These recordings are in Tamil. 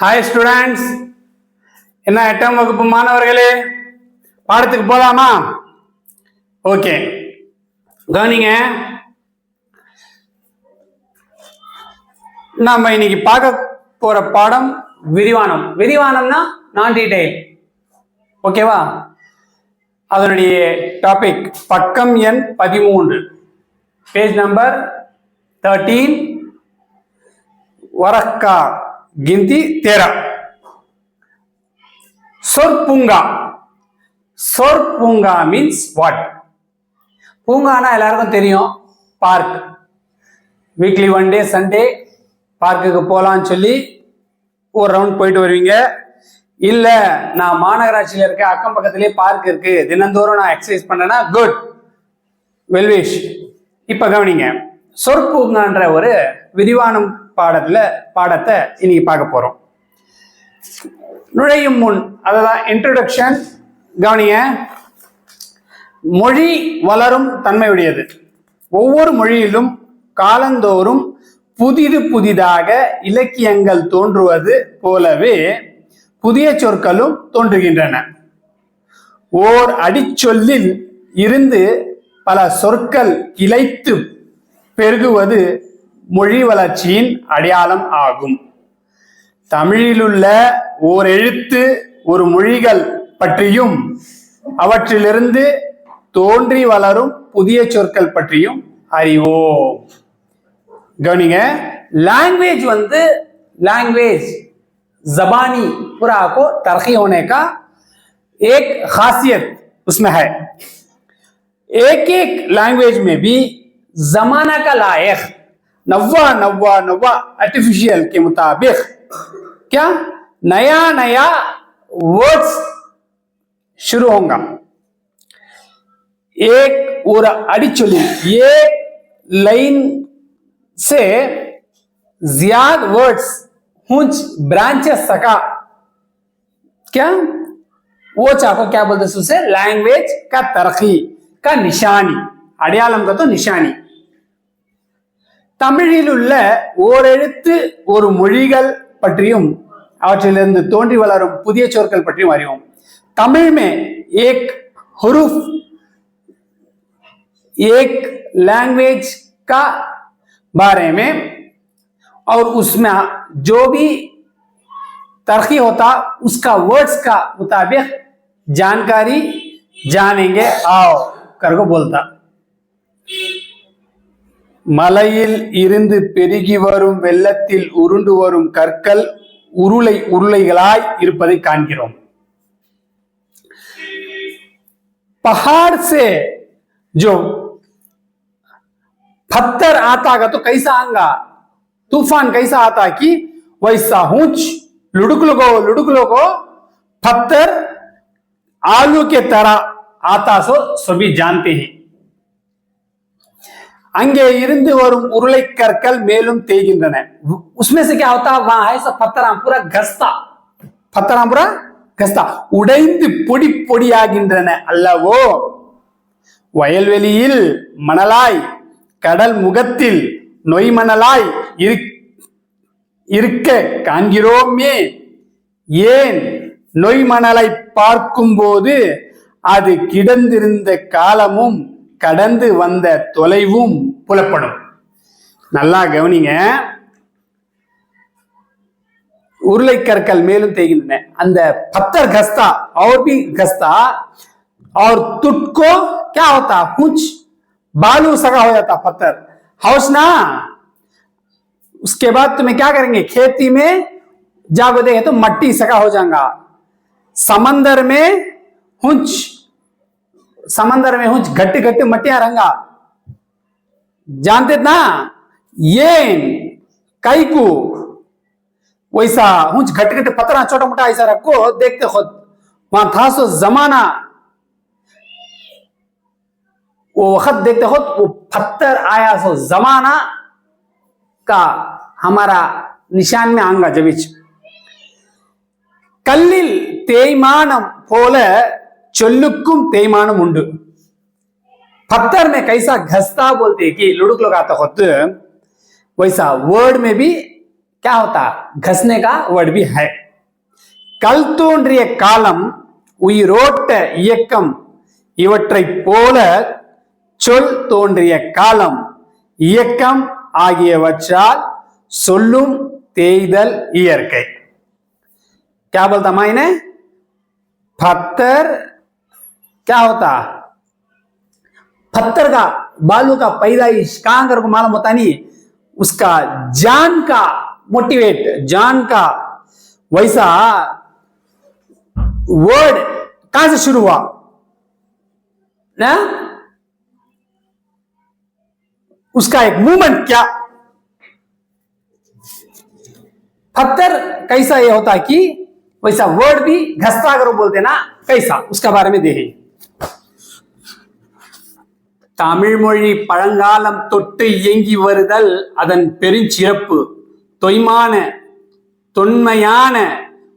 ஹாய் ஸ்டூடெண்ட்ஸ் என்ன எட்டாம் வகுப்பு மாணவர்களே பாடத்துக்கு போகலாமா ஓகே கவனிங்க. நம்ம இன்னைக்கு பார்க்க போற பாடம் விரிவானம். விரிவானம்னா நான் டீடைல் ஓகேவா அதனுடைய டாபிக் பக்கம் எண் பதிமூன்று. பேஜ் நம்பர் தேர்ட்டீன் வரக்கா गिनती तेरह சொற்பூங்கா சொற்பூங்கா மீன்ஸ் வாட் பூங்கானா எல்லாருக்கும் தெரியும் park weekly one day Sunday பார்க்குக்கு போகலான்னு சொல்லி ஒரு ரவுண்ட் போயிட்டு வருவீங்க இல்லை நான் மாநகராட்சியில் இருக்க அக்கம் பக்கத்துலேயே பார்க் இருக்கு தினந்தோறும் நான் எக்ஸசைஸ் பண்ணேன்னா குட் வெல்விஷ் இப்போ கவனிங்க சொற்பூங்கான்ற ஒரு விரிவானம் பாடத்துல பாடத்தை இன்னைக்கு பார்க்க போறோம். நுழையும் முன் அதான் இன்ட்ரடக்ஷன் கவனிய மொழி வளரும் தன்மையுடையது. ஒவ்வொரு மொழியிலும் காலந்தோறும் புதிது புதிதாக இலக்கியங்கள் தோன்றுவது போலவே புதிய சொற்களும் தோன்றுகின்றன. ஓர் அடிச்சொல்லில் இருந்து பல சொற்கள் கிளைத்து பெருகுவது மொழி வளர்ச்சியின் அடையாளம் ஆகும். தமிழிலுள்ள ஓர் எழுத்து ஒரு மொழிகள் பற்றியும் அவற்றிலிருந்து தோன்றி வளரும் புதிய சொற்கள் பற்றியும் அறிவோம். கவனிங்க லாங்குவேஜ் வந்து லாங்குவேஜ் ஜபானி पूरा आपको तरक्की ஏக் का एक ஏக் ஏக் है மே பி लैंग्वेज में भी नवा नवा नवा आर्टिफिशियल के मुताबिक। क्या? नया नया वर्ड्स शुरू होगा। एक और अड़िचुली एक लाइन से ज़्यादा वर्ड्स कुछ ब्रांचेस सका। क्या? वो चाको क्या बोलते उसे लैंग्वेज का तरक्की, का निशानी। अड़यालम का तो निशानी। தமிழில் உள்ள ஓரெழுத்து ஒரு மொழிகள் பற்றியும் அவற்றிலிருந்து தோன்றி வளரும் புதிய சொற்கள் பற்றியும் அறிவோம் தமிழ் में एक हरूफ एक लैंग्वेज का बारे में और उसमें जो भी तरक्की होता उसका वर्ड्स का मुताबिक जानकारी जानेंगे आओ करको बोलता மலையில் இருந்து பெருகி வரும் வெள்ளத்தில் உருண்டு வரும் கற்கள் உருளை உருளைகளாய் இருப்பதை காண்கிறோம் पहाड़ से जो पत्थर आता का तो कैसा आंगा तूफान कैसा आता कि वैसा ऊंच लुड़ुकलो को लुड़ुकलो को पत्थर आलू के तरह आता सो सभी जानते हैं அங்கே இருந்து வரும் உருளை கற்கள் மேலும் தேய்கின்றன उसमें से क्या होता है वहां है सब पत्थराम पूरा घसता पत्थराम पूरा घसता உடைந்து பொடி பொடியாகின்றன அல்லவோ வயல்வெளியில் மணலாய் கடல் முகத்தில் நொய் மணலாய் இருக்க காண்கிறோமே ஏன் நொய் மணலை பார்க்கும்போது அது கிடந்திருந்த காலமும் கடந்து வந்த தொலைவும் புலப்படும் நல்லா கவனிங்க உருளைக்கற்கள் மேலும் தேய்கின்றன அந்த पत्थर घसता और भी घसता और तुट को क्या होता कुछ बालू सगा हो जाता पत्थर हाउस ना उसके बाद तुम्हें क्या करेंगे खेती में जागो देखे तो मट्टी सगा हो जाएगा समंदर में हुंच समंदर में हूँ, घट्टी घट्टी मटिया रंगा। जानते ना ये कई को वैसा हूँ घट घट पतरा छोटा मोटा ऐसा रखो, देखते खुद। वहाँ था सो जमाना। वो वक्त देखते खुद, वो पत्थर आया सो जमाना का हमारा निशान में आंगा जबीच कल्लिल तेईमान पोले சொல்லுக்கும் தேய்மானம் உண்டு पत्थर में कैसा घसता बोलते कि लुड़ुक लोग आता होते वैसा वर्ड में भी क्या होता घसने का वर्ड भी है கல் தோன்றிய காலம் உயிரோட்ட இயக்கம் இவற்றைப் போல சொல் தோன்றிய காலம் இயக்கம் ஆகியவற்றால் சொல்லும் தேய்தல் இயற்கை क्या बोलता मायने पत्थर क्या होता? पत्थर का, बालू का पैदाइश कहाँ को मालूम होता नहीं। उसका जान का मोटिवेट जान का वैसा वर्ड कहाँ से शुरू हुआ? ना? उसका एक मूवमेंट क्या? पत्थर कैसा ये होता कि वैसा वर्ड भी घसता अगर बोलते ना? कैसा? उसका बारे में देखें। தமிழ்மொழி பழங்காலம் தொட்டு இயங்கி வருதல் அதன் பெருஞ்சிறப்பு. தொய்மான தொன்மையான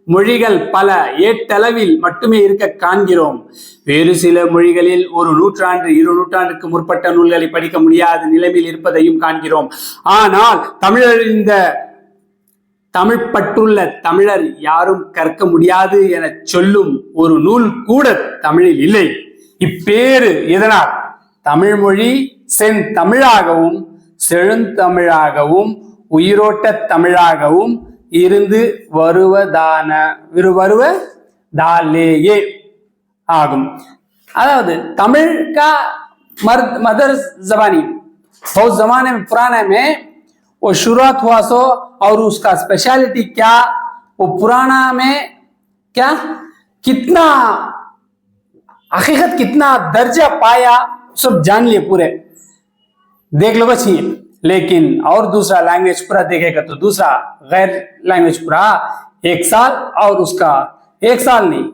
மொழிகள் பல ஏட்டளவில் மட்டுமே இருக்க காண்கிறோம். வேறு சில மொழிகளில் ஒரு நூற்றாண்டு இரு நூற்றாண்டுக்கு முற்பட்ட நூல்களை படிக்க முடியாத நிலைமையில் இருப்பதையும் காண்கிறோம். ஆனால் தமிழர் இந்த தமிழ் பற்றுள்ள தமிழர் யாரும் கற்க முடியாது என சொல்லும் ஒரு நூல் கூட தமிழில் இல்லை. இப்பேறு இதனால் தமிழ் மொழி செந்தமிழாகவும் செழுந்தமிழாகவும் உயிரோட்ட தமிழாகவும் இருந்து வருவதான விரு வருவதாலேயே ஆகும் அதாவது தமிழ் का मर्द मदर जबानी बहुत जमाने में पुराने में वो शुरुआत हुआ सो और उसका स्पेशलिटी क्या वो पुराना में क्या कितना हकीकत कितना दर्जा पाया सब जान लिए पूरे। देख लो बच्ची लेकिन और दूसरा लैंग्वेज पूरा देखेगा तो दूसरा गैर लैंग्वेज पूरा एक साल और उसका एक साल नहीं,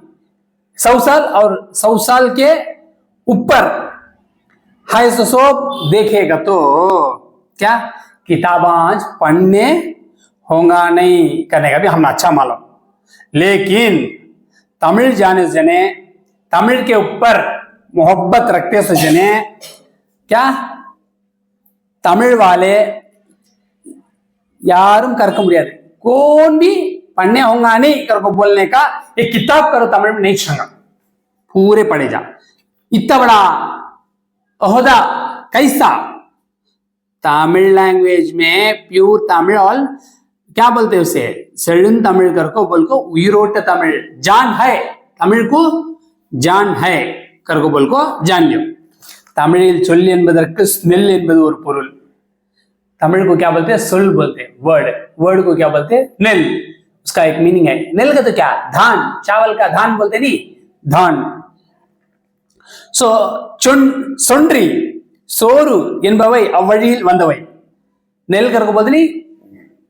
सौ साल और सौ साल के ऊपर। है सो सब देखेगा तो क्या? किताबाज पढ़ने होगा नहीं करने का भी हमें अच्छा मालूम। लेकिन तमिल जाने जने तमिल के ऊपर मोहब्बत रखते से जने क्या? तमिल वाले यारुम कर को मुड़ियाद कौन भी पढ़ने होगा नहीं कर को बोलने का, एक किताब करो तमिल में नहीं छंगा। पूरे पढ़े जा। इतना बड़ा अहदा कैसा? तमिल लैंग्वेज में प्योर तमिल और क्या बोलते हैं उसे? सड़न तमिल कर को बोल को उयरोट तमिल। जान है? तमिल को जान है। कर को बोल को जान लियो தமிழில் சொல் என்பதற்கு ஸ்மெல் என்பது ஒரு பொருள் तमिल को क्या बोलते हैं सुल बोलते हैं वर्ड वर्ड को क्या बोलते हैं नेल उसका एक मीनिंग है नेल का तो क्या धान चावल का धान बोलते नहीं धान சோ சொன் சொன்றி சோறு என்பவை அவ்வழியில் வந்தவை நெல் करके बोलते नहीं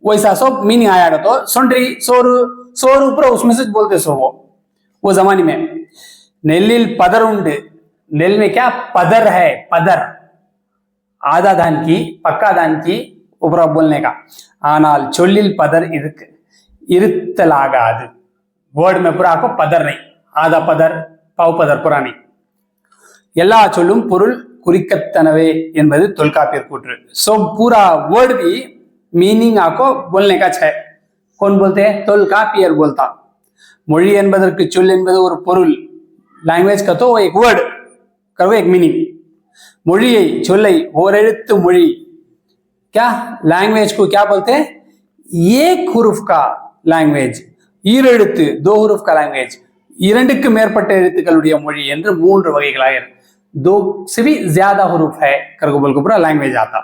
वैसा सब मीनिंग आया तो सोंड्री सोरू सोरू ऊपर उसमें से बोलते सो वो वो जमाने में नेल्लिल पदर उंड नेल में क्या पदर है पदर आधा धान की पक्का धान की ऊपर बोलने का ஆனால் சொல்லில் பதர் இருக்கு இருத்தலாகாது வேர்டு में पूरा आपको पदर नहीं आधा पदर पाव पदर पूरा नहीं எல்லா சொல்லும் பொருள் குறிக்கத்தனவே என்பது தொல்காப்பியர் கூற்று सो पूरा वर्ड भी मीनिंग आपको बोलने का है कौन बोलते हैं தொல்காப்பியர் बोलता மொழி என்பதற்கு சொல் என்பது ஒரு பொருள் லாங்குவேஜ் का तो एक वर्ड करो एक मीनिंग மொழியை சொல்லை ஓரெழுத்து மொழி क्या लैंग्वेज को क्या बोलते हैं एक हुरुफ का लैंग्वेज ஈரெழுத்து दो हुरुफ का लैंग्वेज இரண்டுக்கு மேற்பட்ட எழுத்துக்களுடைய மொழி என்று மூன்று வகைகளாக இருக்கு दो से भी ज्यादा हुरुफ है करके बोल को पूरा लैंग्वेज आता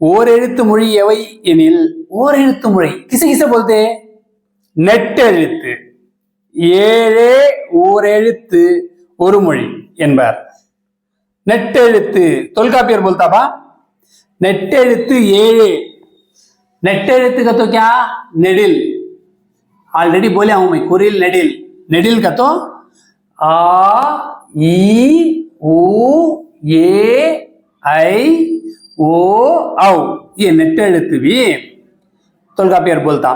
ஓர் எழுத்து மொழி எவை எனில் ஓர் எழுத்து மொழி கிசு கிச बोलते हैं நெட்டெழுத்து ஏழே ஓரெழுத்து ஒரு மொழி என்பார். நெட்டெழுத்து தொல்காப்பியர் போல்தாப்பா? நெட்டெழுத்து ஏழு. நெட்டெழுத்து கத்தோ கியா நெடில். ஆல்ரெடி बोले हूं குரில் நெடில். நெடில் கத்தோ? ஆ तो आ ई ओ ए आई ओ औ ये नेट भी तोलका पेयर बोलता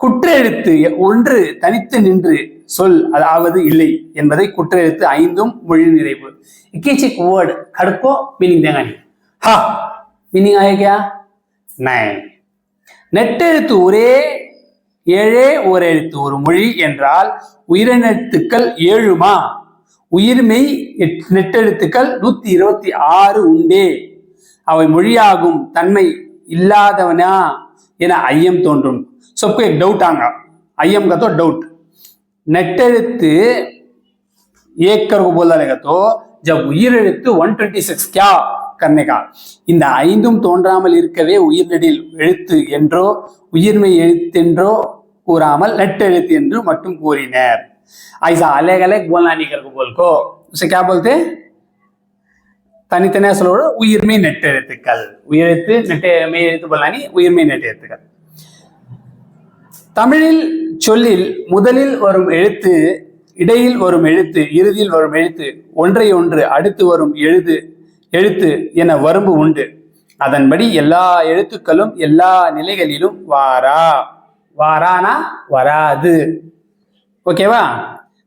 குற்றெழுத்து ஒன்று தனித்து நின்று சொல் அதாவது இல்லை என்பதை குற்றெழுத்து ஐந்தும் மொழி நிறைவு. இக்கேச்சிக் வேர்டு கடுக்கோ மீனிங் தேங்காணி ஹா மீனிங் ஆயா நை நெட்டெழுத்து ஒரே ஏழே ஓரெழுத்து ஒரு மொழி என்றால் உயிரினெழுத்துக்கள் ஏழுமா? உயிர்மை நெட்டெழுத்துக்கள் நூத்தி இருபத்தி ஆறு உண்டே. அவை மொழியாகும் தன்மை இல்லாதவனா? என ஐயம் தோன்றும். சொப்கை டவுட்டாங்க ஐயம்கத்தோ ಡೌಟ್ ನೆಟ್ಟೆಳೆತ್ತು ಏಕ್ಕರ್ಗು ಬೋಲಾಲೆಗತ್ತೋ ಜಬ್ உயிரெழுத்து ஒன் டுவெண்ட்டி சிக்ஸ் கியா கர்ணிகா. இந்த ஐந்தும் தோன்றாமல் இருக்கவே உயிர்நெடில் எழுத்து என்றோ உயிர்மை எழுத்தென்றோ கூறாமல் நெட்டெழுத்து என்று மட்டும் கூறினர். ஐசா அலேகலே கோலானிகர்கள் போல்கோ. क्या बोलते? தனித்தனியாக சொல்ல உயிர்மை நெட்டெழுத்துக்கள் உயிரெழுத்து நெட்டை மெய் எழுத்து பல்லானி உயிர்மை நெட்டெழுத்துக்கள் தமிழில் சொல்லில் முதலில் வரும் எழுத்து இடையில் வரும் எழுத்து இறுதியில் வரும் எழுத்து ஒன்றை ஒன்று அடுத்து வரும் எழுது எழுத்து என வரம்பு உண்டு. அதன்படி எல்லா எழுத்துக்களும் எல்லா நிலைகளிலும் வாரா. வாரானா வராது. ஓகேவா?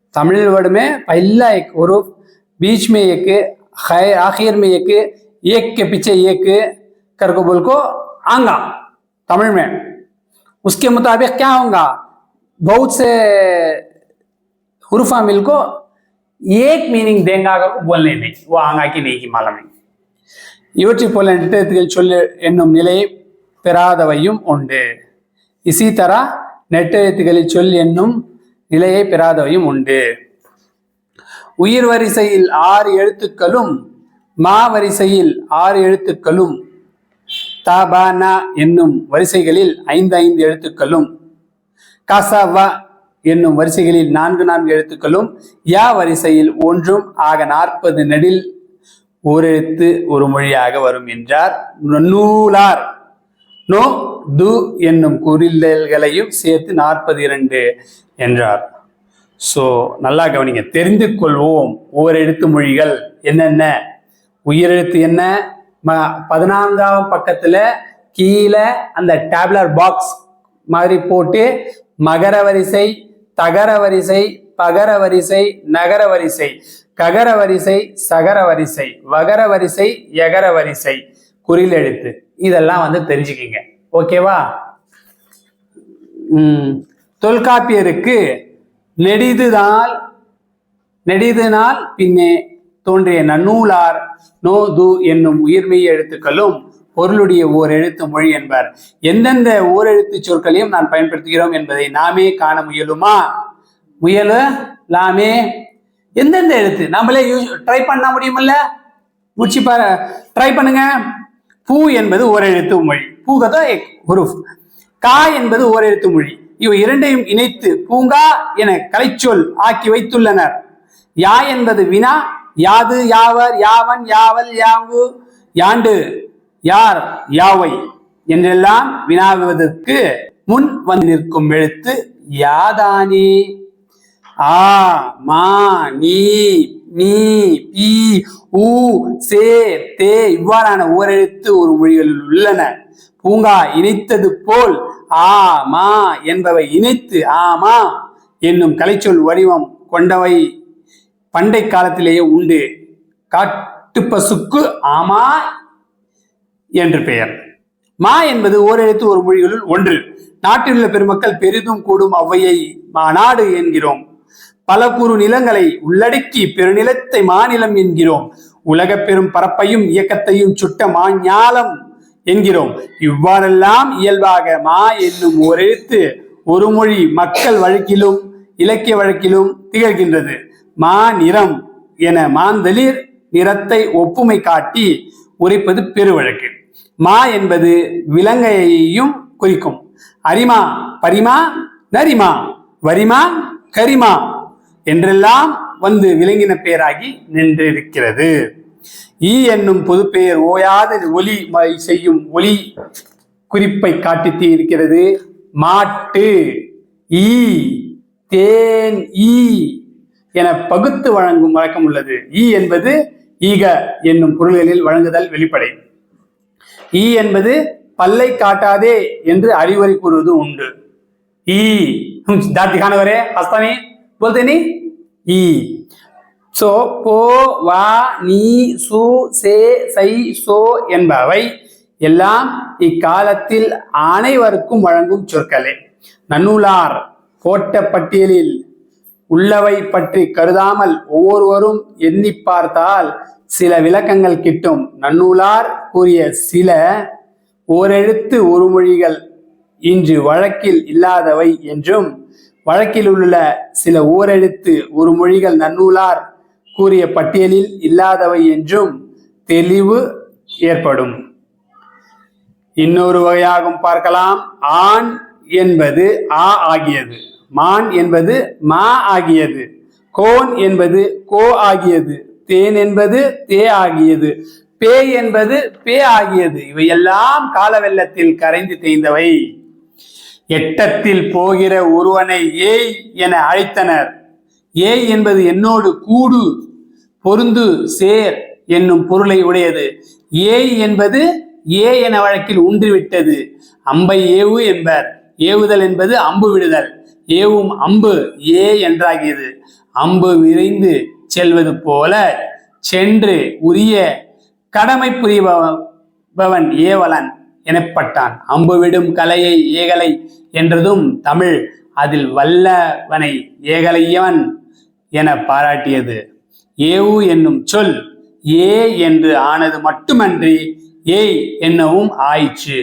தமிழில் வருமே பல்லா ஒரு பீச்மேயக்கு एक है आखिर में एक एक के पीछे एक कर को बोल को आंगा तमिल में उसके मुताबिक क्या होगा बहुत से हुरुफा मिल को एक मीनिंग देंगे अगर को बोलने नहीं वो आंगा की नहीं की मालूम नहीं இவற்றை போல நெட்டெழுத்துகள் சொல்லு என்னும் நிலை பெறாதவையும் உண்டு இசி தரா நெட்டெழுத்துகளில் சொல் என்னும் நிலையை பெறாதவையும் உண்டு உயிர் வரிசையில் ஆறு எழுத்துக்களும் மா வரிசையில் ஆறு எழுத்துக்களும் தாபானா என்னும் வரிசைகளில் ஐந்து ஐந்து எழுத்துக்களும் காசாவா என்னும் வரிசைகளில் நான்கு நான்கு எழுத்துக்களும் யா வரிசையில் ஒன்றும் ஆக நாற்பது நெடில் ஓரெழுத்து ஒரு மொழியாக வரும் என்றார். நூலார். நோ து என்னும் குறில்களையும் சேர்த்து நாற்பது இரண்டு என்றார். ஸோ நல்லா கவனிங்க. தெரிந்து கொள்வோம் ஒவ்வொரு எழுத்து மொழிகள் என்னென்ன? உயிரெழுத்து என்ன? ம பதினான்காம் பக்கத்தில் கீழே அந்த டேப்லர் பாக்ஸ் மாதிரி போட்டு மகர வரிசை தகர வரிசை பகர வரிசை நகர வரிசை ககர வரிசை சகர வரிசை வகர வரிசை எகர வரிசை குறில் எழுத்து. இதெல்லாம் வந்து தெரிஞ்சுக்கிங்க. ஓகேவா தொல்காப்பியருக்கு நெடிதுதால் நெடிதுனால் பின்னே தோன்றிய நன்னூலார் நோ து என்னும் உயிர்மெய் எழுத்துக்களும் பொருளுடைய ஓர் எழுத்து மொழி என்பர். எந்தெந்த ஓரெழுத்து சொற்களையும் நான் பயன்படுத்துகிறோம் என்பதை நாமே காண முயலுமா? முயலாமே எந்தெந்த எழுத்து? நம்மளே யூஸ் ட்ரை பண்ண முடியுமில்ல? முடிச்சு பாரு. ட்ரை பண்ணுங்க. பூ என்பது ஓரெழுத்து மொழி. பூகதோ ஒரு கா என்பது ஓரெழுத்து மொழி. இவை இரண்டையும் இணைத்து பூங்கா என கலைச்சொல் ஆக்கி வைத்துள்ளனர். யா என்பது வினா யாது யாவர் யாவன் யாவல் யாவு யாண்டு யார் யாவை என்றெல்லாம் வினாவுவதற்கு முன் வந்து நிற்கும் எழுத்து யாதானே? ஆ மா நீ நீ பி ஊ சே தே இவ்வாறான ஓரெழுத்து ஒரு மொழிகளில் உள்ளன. பூங்கா இணைத்தது போல் ஆ மா என்பவை இணைத்து ஆமா என்னும் கலைச்சொல் வடிவம் கொண்டவை பண்டை காலத்திலேயே உண்டு. காட்டுப்பசுக்கு ஆமா என்று பெயர். மா என்பது ஓரெழுத்து ஒரு மொழிகளுள் ஒன்று. நாட்டில் உள்ள பெருமக்கள் பெரிதும் கூடும் அவ்வையை மாநாடு என்கிறோம். பல குறு நிலங்களை உள்ளடக்கி பெருநிலத்தை மாநிலம் என்கிறோம். உலக பெரும் பரப்பையும் இயக்கத்தையும் சுட்ட மாஞாலம் என்கிறோம். இவ்வாறெல்லாம் இயல்பாக மா என்னும் ஒரெழுத்து ஒரு மொழி மக்கள் வழக்கிலும் இலக்கிய வழக்கிலும் திகழ்கின்றது. மா நிறம் என மாந்தளிர் நிறத்தை ஒப்புமை காட்டி உரைப்பது பெருவழக்கு. மா என்பது விலங்கையையும் குறிக்கும். அரிமா பரிமா நரிமா வரிமா கரிமா என்றெல்லாம் வந்து விலங்கின பெயராகி நின்றிருக்கிறது. ஈ என்னும் பொதுப்பெயர் ஓயாது ஒலி செய்யும் ஒலி குறிப்பை காட்டித்தீ இருக்கிறது. மாட்டு ஈ தேன் ஈ என பகுத்து வழங்கும் வழக்கம் உள்ளது. ஈ என்பது ஈக என்னும் பொருள்களில் வழங்குதல் வெளிப்படை. ஈ என்பது பல்லை காட்டாதே என்று அறிவுரை கூறுவது உண்டு. ஈ தாத்திகானவரே அஸ்தானி போல்தேனி ஈ. சோ போ வா நீ சு சே சை சோ என்பவை எல்லாம் இக்காலத்தில் அனைவருக்கும் வழங்கும் சொற்களே. நன்னூலார் போட்ட பட்டியலில் உள்ளவை பற்றி கருதாமல் ஒவ்வொருவரும் எண்ணி பார்த்தால் சில விளக்கங்கள் கிட்டும். நன்னூலார் கூறிய சில ஓரெழுத்து ஒரு மொழிகள் இன்று வழக்கில் இல்லாதவை என்றும் வழக்கில் உள்ள சில ஓரெழுத்து ஒரு மொழிகள் நன்னூலார் கூறிய பட்டியலில் இல்லாதவை என்றும் தெளிவு ஏற்படும். இன்னொரு வகையாகும் பார்க்கலாம். ஆண் என்பது ஆ ஆகியது. மான் என்பது மா ஆகியது. கோன் என்பது கோ ஆகியது. தேன் என்பது தே ஆகியது. பே என்பது பே ஆகியது. இவையெல்லாம் காலவெள்ளத்தில் கரைந்து தேய்ந்தவை. எட்டத்தில் போகிற ஒருவனை ஏய் என அழைத்தனர். ஏய் என்பது என்னோடு கூடு. பொருந்து சேர் என்னும் பொருளை உடையது. ஏய் என்பது ஏ என வழக்கில் ஊன்றிவிட்டது. அம்பை ஏவு என்பர். ஏவுதல் என்பது அம்பு விடுதல். ஏவும் அம்பு ஏ என்றாகியது. அம்பு விரைந்து செல்வது போல சென்று உரிய கடமை புரியபவன் ஏவலன் எனப்பட்டான். அம்பு விடும் கலையை ஏகலை என்றதும் தமிழ் அதில் வல்லவனை ஏகலையவன் என பாராட்டியது. ஏவு என்னும் சொல் ஏ என்று ஆனது மட்டுமன்றி ஏய் என்னவும் ஆயிற்று.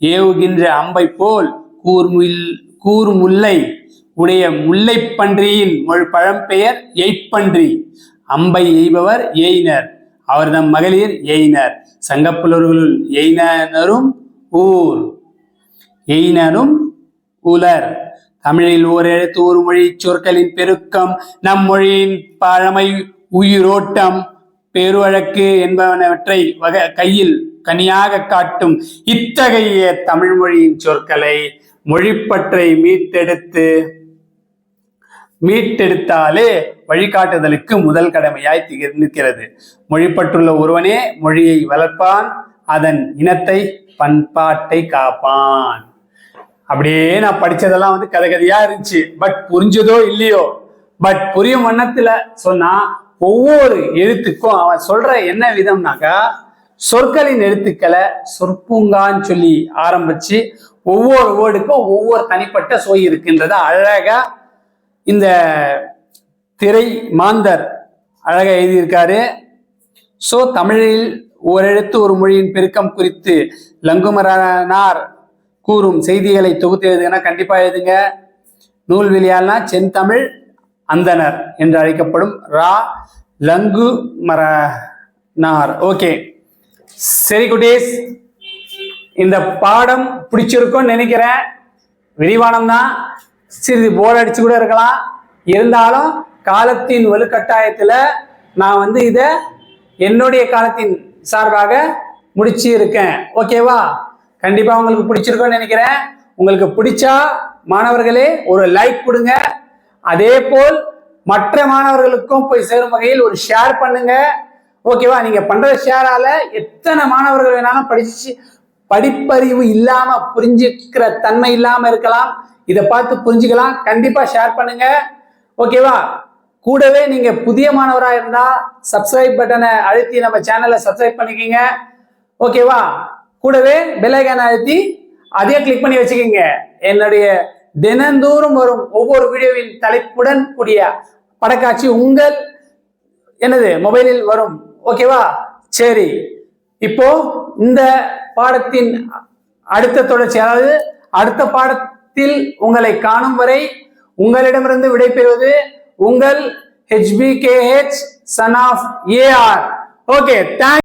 ஏவுகின்ற அம்பை போல் கூர்முல் கூர்முல்லை உடைய முல்லைப்பன்றியின் மொழ் பழம்பெயர் எய்ப்பன்றி. அம்பை எய்பவர் எய்னர் அவர்தம் மகளிர் எய்னர் சங்கப்புலர்களுள் எய்னரும் ஊர். எய்னரும் உலர். தமிழில் ஓர் எழுத்து ஒரு மொழி சொற்களின் பெருக்கம் நம் மொழியின் பழமை உயிரோட்டம் பெருவழக்கு என்பனவற்றை வகை கையில் கனியாக காட்டும் இத்தகைய தமிழ் மொழியின் சொற்களை மொழிப்பற்றை மீட்டெடுத்து மீட்டெடுத்தாலே வழிகாட்டுதலுக்கு முதல் கடமையாய் திகழ் நிற்கிறது. மொழிப்பற்றுள்ள ஒருவனே மொழியை வளர்ப்பான் அதன் இனத்தை பண்பாட்டை காப்பான். அப்படியே நான் படிச்சதெல்லாம் வந்து கதை கதையா இருந்துச்சு. பட் புரிஞ்சதோ இல்லையோ? பட் புரியும் வண்ணத்துல சொன்னா ஒவ்வொரு எழுத்துக்கும் அவன் சொல்ற என்ன விதம்னாக்கா சொற்களின் எழுத்துக்களை சொற்பூங்கான்னு சொல்லி ஆரம்பிச்சு ஒவ்வொரு வேர்டுக்கும் ஒவ்வொரு தனிப்பட்ட சோய் இருக்கின்றத அழகா இந்த திரை மாந்தர் அழகா எழுதியிருக்காரு. ஸோ தமிழில் ஒரு எழுத்து ஒரு மொழியின் பெருக்கம் குறித்து லங்குமரனார் கூறும் செய்திகளை தொகுத்து எழுதுங்கன்னா கண்டிப்பா எழுதுங்க. நூல் வெளியால்னா செந்தமிழ் அந்தனர் என்று அழைக்கப்படும் ரா லங்கு மரனார் ஓகே சரி குட்டீஸ் இந்த பாடம் பிடிச்சிருக்கும்னு நினைக்கிறேன். விரிவானம் தான் சிறிது போர் அடிச்சு கூட இருக்கலாம். இருந்தாலும் காலத்தின் வலுக்கட்டாயத்தில் நான் வந்து இதை என்னுடைய காலத்தின் சார்பாக முடிச்சு இருக்கேன் ஓகேவா கண்டிப்பாக உங்களுக்கு பிடிச்சிருக்கோன்னு நினைக்கிறேன். உங்களுக்கு பிடிச்சா மாணவர்களே ஒரு லைக் கொடுங்க. அதே போல் மற்ற மாணவர்களுக்கும் போய் சேரும் வகையில் ஒரு ஷேர் பண்ணுங்க. ஓகேவா நீங்க பண்ற ஷேரால எத்தனை மாணவர்கள் வேணாலும் படிச்சு படிப்பறிவு இல்லாம புரிஞ்சுக்கிற தன்மை இல்லாம இருக்கலாம். இதை பார்த்து புரிஞ்சுக்கலாம். கண்டிப்பா ஷேர் பண்ணுங்க. ஓகேவா கூடவே நீங்க புதிய மாணவராக இருந்தா சப்ஸ்கிரைப் பட்டனை அழுத்தி நம்ம சேனலை சப்ஸ்கிரைப் பண்ணிக்கோங்க. ஓகேவா கூடவே பெல்லைக்கான அழுத்தி அதையும் கிளிக் பண்ணி வச்சுக்கோங்க. என்னுடைய தினந்தோறும் வரும் ஒவ்வொரு வீடியோவின் தலைப்புடன் கூடிய படக்காட்சி உங்கள் என்னது மொபைலில் வரும். ஓகேவா சரி. இப்போ இந்த பாடத்தின் அடுத்த தொடர்ச்சி அதாவது அடுத்த பாடத்தில் உங்களை காணும் வரை உங்களிடமிருந்து விடைபெறுவது உங்கள் HPKH son of AR okay thank